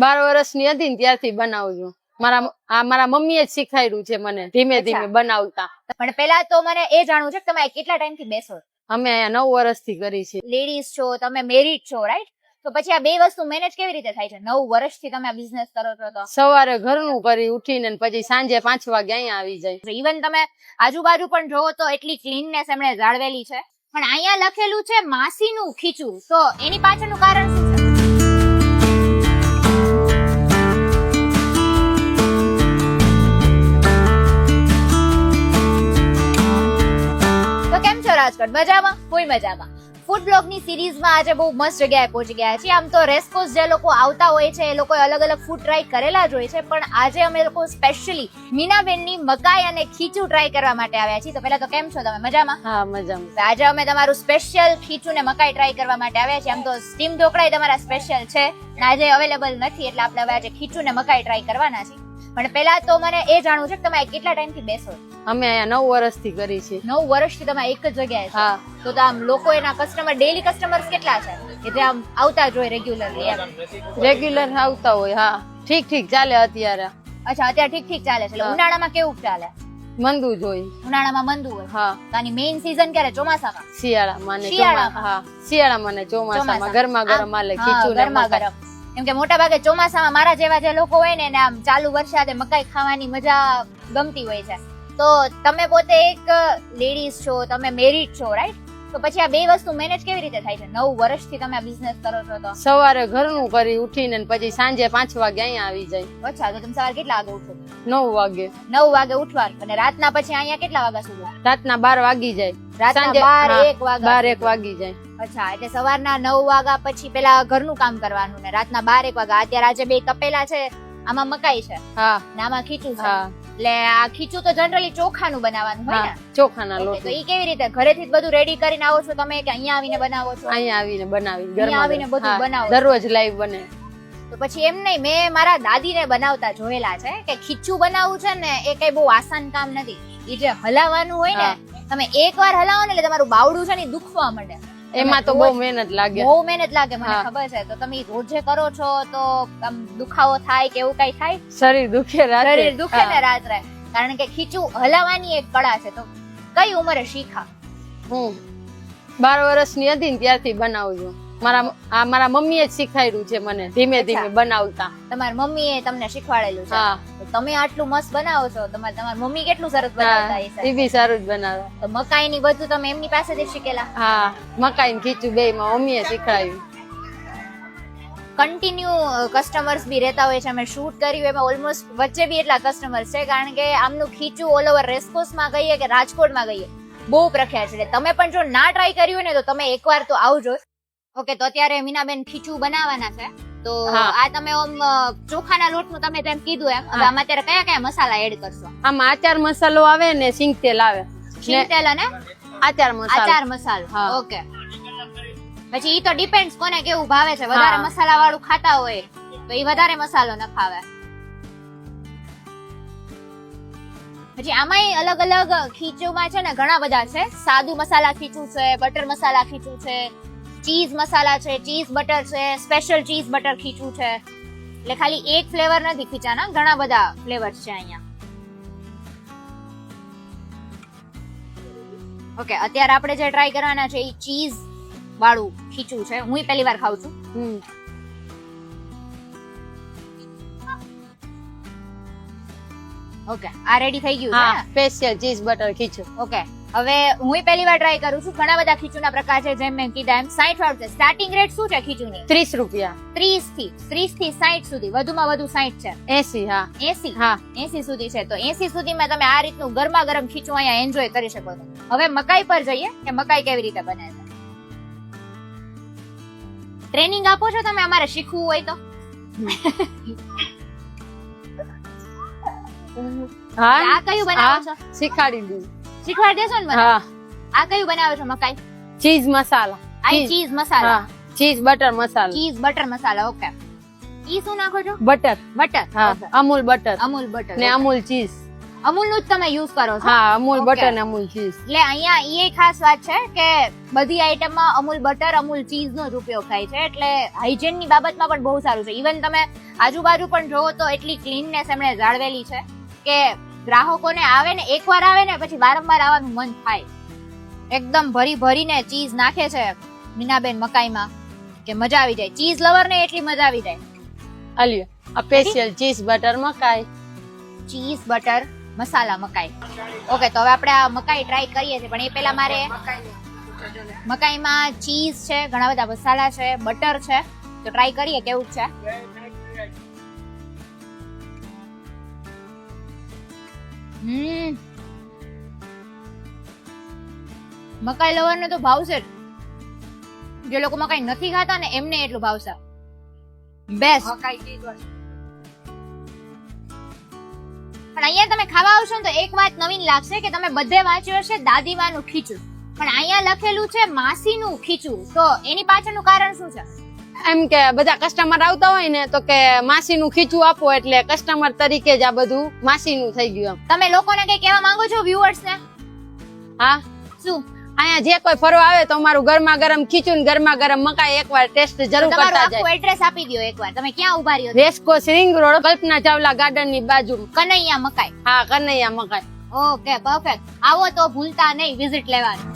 બાર વર્ષની હતી ને ત્યારથી બનાવું છું. મારા આ મારા મમ્મીએ જ શીખવાડ્યું છે મને ધીમે ધીમે બનાવતા. પણ પેલા તો મને એ જાણવું છે કે તમે કેટલા ટાઈમથી બેસો અમે અહીંયા નવ વર્ષથી કરી છે. લેડીઝ છો તમે મેરીડ છો રાઈટ તો પછી આ બે વસ્તુ મેનેજ કેવી રીતે થાય છે? નવ વર્ષથી તમે આ બિઝનેસ કરો છો તો? સવારે ઘરનું કરી ઉઠીને પછી સાંજે પાંચ વાગે અહીંયા આવી જાય. ઇવન તમે આજુબાજુ પણ જોવો તો એટલી ક્લીનનેસ એમણે જાળવેલી છે. પણ અહીંયા લખેલું છે માસીનું ખીચું. તો એની પાછળનું કારણ શું છે? રાજકોટ. મજામાં? કોઈ મજામાં. ફૂડ બ્લોગની સિરીઝમાં આજે બહુ મસ્ત જગ્યાએ પહોંચી ગયા છીએ. આમ તો રેસ્કોસ જે લોકો આવતા હોય છે એ લોકોએ અલગ અલગ ફૂડ ટ્રાય કરેલા જ હોય છે પણ આજે અમે લોકો સ્પેશિયલી મીનાબેનની મકાઈ અને ખીચું ટ્રાય કરવા માટે આવ્યા છીએ. તો પહેલા તો કેમ છો તમે? મજામાં? હા મજામાં. આજે અમે તમારું સ્પેશિયલ ખીચું ને મકાઈ ટ્રાય કરવા માટે આવ્યા છીએ. આમ તો સ્ટીમ ઢોકળા તમારા સ્પેશિયલ છે અને આજે અવેલેબલ નથી એટલે આપણે હવે આજે ખીચું ને મકાઈ ટ્રાય કરવાના છીએ. પણ પહેલા તો મને એ જાણવું છે કે તમે કેટલા ટાઈમથી બેસો છો? અમે અહીંયા નવ વર્ષથી કરી છે નવ વર્ષથી તમે એક જ જગ્યાએ હા. તો તો આમ લોકો એના કસ્ટમર ડેલી કસ્ટમર્સ કેટલા છે? કે જે આમ આવતા જ હોય રેગ્યુલરલી એમ. રેગ્યુલર આવતા હોય હા. ઠીક ઠીક ચાલે અત્યારે. અચ્છા અત્યારે ઠીક ઠીક ચાલે છે. ઉનાળામાં કેવું ચાલે? મંદુ જ હોય. ઉનાળામાં મંદુ હોય? હા. તાની મેઇન સીઝન ક્યારે? ચોમાસામાં? શિયાળામાં ને શિયાળામાં. હા. શિયાળામાં ને ચોમાસામાં. ચોમાસા. ગરમા ગરમ આલે ખીચું ગરમા ગરમ. કેમ કે મોટા ભાગે ચોમાસામાં મારા જેવા જે લોકો હોય ને એને આમ ચાલુ વરસાદે મકાઈ ખાવાની મજા ગમતી હોય છે. તો તમે પોતે એક લેડીઝ છો તમે મેરીડ છો રાઈટ તો પછી આ બે વસ્તુ મેનેજ કેવી રીતે થાય છે? નવ વર્ષથી તમે આ બિઝનેસ કરો છો તો? સવારે ઘરનું કરી ઉઠીને પછી સાંજે પાંચ વાગે અહીંયા આવી જાય. અચ્છા તો તમે સવારે કેટલા વાગે ઉઠો? નવ વાગે. નવ વાગે ઉઠવાનું. અને રાતના પછી અહીંયા કેટલા વાગ્યા સુધી? રાતના બાર વાગી જાય. રાતના બાર એક વાગે બાર એક વાગી જાય. અચ્છા એટલે સવારના નવ વાગ્યા પછી પેલા ઘરનું કામ કરવાનું ને રાતના બાર એક વાગ્યા. અત્યારે આજે બે તપેલા છે આમાં મકાઈ છે. હા. ને આમાં ખીચું છે. હા. એટલે આ ખીચું તો જનરલી ચોખાનું બનાવવાનું હોય ને. ચોખાના લોટ તો ઈ કેવી રીતે? ઘરેથી જ બધું રેડી કરીને આવો છો તમે કે અહીંયા આવીને બનાવો છો? અહીંયા આવીને બનાવી ઘરમાં આવીને બધું બનાવો. દરરોજ લાઈવ બને. તો પછી એમ નહીં મેં મારા દાદીને બનાવતા જોયેલા છે કે ખીચું બનાવવું છે ને એ કઈ બહુ આસાન કામ નથી. એ જે હલાવવાનું હોય ને તમે એકવાર હલાવો ને એટલે તમારું બાવડું છે ને દુખવા માંડે. એમાં તો બહુ મહેનત લાગે. બહુ મહેનત લાગે મને ખબર છે. તો તમે રોજે કરો છો તો આમ દુખાવો થાય કે એવું કઈ થાય? શરીર દુખે રાત્રે. શરીર દુખે ને રાત્રે. કારણ કે ખીચું હલાવવાની એક કળા છે. તો કઈ ઉંમરે શીખા? હું બાર વર્ષની હતી ત્યારથી બનાવું છું. મારા આ મારા મમ્મીએ જ શીખવાડ્યું છે મને ધીમે ધીમે બનાવતા. તમારી મમ્મીએ તમને શીખવાડેલું છે. તમે આટલું મસ્ત બનાવો છો તમારે તમારી મમ્મી કેટલું સરસ બનાવતા એ બી સારું જ બનાવે. તો મકાઈ ની બધું તમે એમની પાસેથી શીખેલા? હા મકાઈ ને ખીચું બે માં મમ્મીએ શીખવાડ્યું. કન્ટિન્યુ કસ્ટમર્સ બી રહેતા હોય છે. અમે શૂટ કર્યું એમાં ઓલમોસ્ટ વચ્ચે બી એટલા કસ્ટમર્સ છે કારણ કે આમનું ખીચું ઓલ ઓવર રેસ્કોસમાં કહીએ કે રાજકોટમાં કહીએ બહુ પ્રખ્યાત છે. તમે પણ જો ના ટ્રાય કર્યું હોય ને તો તમે એકવાર તો આવજો. ઓકે તો અત્યારે મીનાબેન ખીચું બનાવવાના છે. તો આ તમે ઓમ ચોખાના લોટનું તમે તેમ કીધું એમ હવે આમાં અત્યારે કયા કયા મસાલા એડ કરશો? આમાં આચાર મસાલો આવે ને સિંગ તેલ આવે. સિંગ તેલ અને આચાર મસાલો. આચાર મસાલો. ઓકે. પછી ઈ તો ડિપેન્ડ કોને કેવું ભાવે છે. વધારે મસાલા વાળું ખાતા હોય તો ઈ વધારે મસાલો ન ખાવે પછી આમાંય અલગ અલગ ખીચુમાં છે ને ઘણા બધા છે. સાદું મસાલા ખીચું છે બટર મસાલા ખીચું છે ચીઝ મસાલા છે ચીઝ બટર છે સ્પેશિયલ ચીઝ બટર ખીચું છે. એટલે ખાલી એક ફ્લેવર નથી ખીચાના ઘણા બધા ફ્લેવર્સ છે અહીંયા. ઓકે અત્યારે આપણે જે ટ્રાય કરવાના છે એ ચીઝ વાળું ખીચું છે. હું પહેલી વાર ખાઉં છું. હમ. ઓકે આ રેડી થઈ ગયું હા છે special cheese butter khichu. Okay હવે હું પહેલી વાર ટ્રાય કરું છું. ઘણા બધા ખીચુના પ્રકાર છે જેમ મેં કીધા એમ સાઈઠ વાળું છે. સ્ટાર્ટિંગ રેટ શું છે ખીચુની? ત્રીસ રૂપિયા. ત્રીસથી ત્રીસથી સાઈઠ સુધી. વધુમાં વધુ સાઈઠ છે. એસી હા. એસી? હા. એસી સુધી છે. તો એસી સુધીમાં તમે આ રીતનું ગરમા ગરમ ખીચું અહીંયા એન્જોય કરી શકો છો. હવે મકાઈ પર જઈએ કે મકાઈ કેવી રીતે બને છે. ટ્રેનિંગ આપો છો તમે? અમારે શીખવું હોય તો. હા. આ કયું બનાવો છો? શીખાડી દીધું શીખવાડી દેશો ને મને? હા. આ કયું બનાવે છો મકાઈ? ચીઝ મસાલા. આ cheese. Masala? Cheese butter masala. Cheese butter masala okay. ઈ શું નાખો છો? બટર. બટર. હા. અમૂલ બટર. અમૂલ બટર ને અમૂલ ચીઝ. અમૂલનું જ તમે યુઝ કરો છો? હા અમૂલ બટર ને અમૂલ ચીઝ. એટલે અહીંયા એ ખાસ વાત છે કે બધી આઈટમમાં અમૂલ બટર અમૂલ ચીઝ નો જ ઉપયોગ થાય છે. એટલે હાઇજેનની બાબતમાં પણ બહુ સારું છે. ઇવન તમે આજુબાજુ પણ જોવો તો એટલી ક્લીનનેસ એમણે જાળવેલી છે કે ગ્રાહકોને આવે ને એકવાર આવે ને પછી વારંવાર આવવાનું મન થાય. એકદમ ભરી ભરીને ચીઝ નાખે છે મીનાબેન મકાઈમાં કે મજા આવી જાય. ચીઝ લવર ને એટલી મજા આવી જાય. અલ્યો આ સ્પેશિયલ ચીઝ બટર મકાઈ. ચીઝ બટર મસાલા મકાઈ. ઓકે તો હવે આપણે આ મકાઈ ટ્રાય કરીએ છીએ પણ એ પહેલા મારે મકાઈમાં ચીઝ છે ઘણા બધા મસાલા છે બટર છે. તો ટ્રાય કરીએ કેવું છે? હમ. મકાઈ લવરને તો ભાવશે જ જે લોકો મકાઈ નથી ખાતા ને એમને એટલું ભાવશે બેસ્ટ. પણ અહીંયા તમે ખાવા આવશો ને તો એક વાત નવીન લાગશે કે તમે બધે વાંચ્યું હશે દાદીમાનું ખીચું. પણ અહીંયા લખેલું છે માસીનું ખીચું. તો એની પાછળનું કારણ શું છે? એમ કે બધા કસ્ટમર આવતા હોય ને તો કે માસીનું ખીચું આપો એટલે કસ્ટમર તરીકે જ આ બધું માસીનું થઈ ગયું તમે લોકોને કઈ કહેવા માંગો છો વ્યુઅર્સ ને? હા? શું? અહીંયા જે કોઈ ફરવા આવે તો અમારું ગરમા ગરમ ખીચું ગરમા ગરમ મકાઈ એકવાર ટેસ્ટ જરૂર કરતા જાય. એડ્રેસ આપી દો એકવાર. તમે ક્યાં ઊભા રહ્યો છો? સિંગ રોડ કલ્પના ચાવલા ગાર્ડનની બાજુ. કનૈયા મકાઈ. હા કનૈયા મકાઈ. ઓકે પરફેક્ટ આવો તો ભૂલતા નહીં વિઝિટ લેવાનું.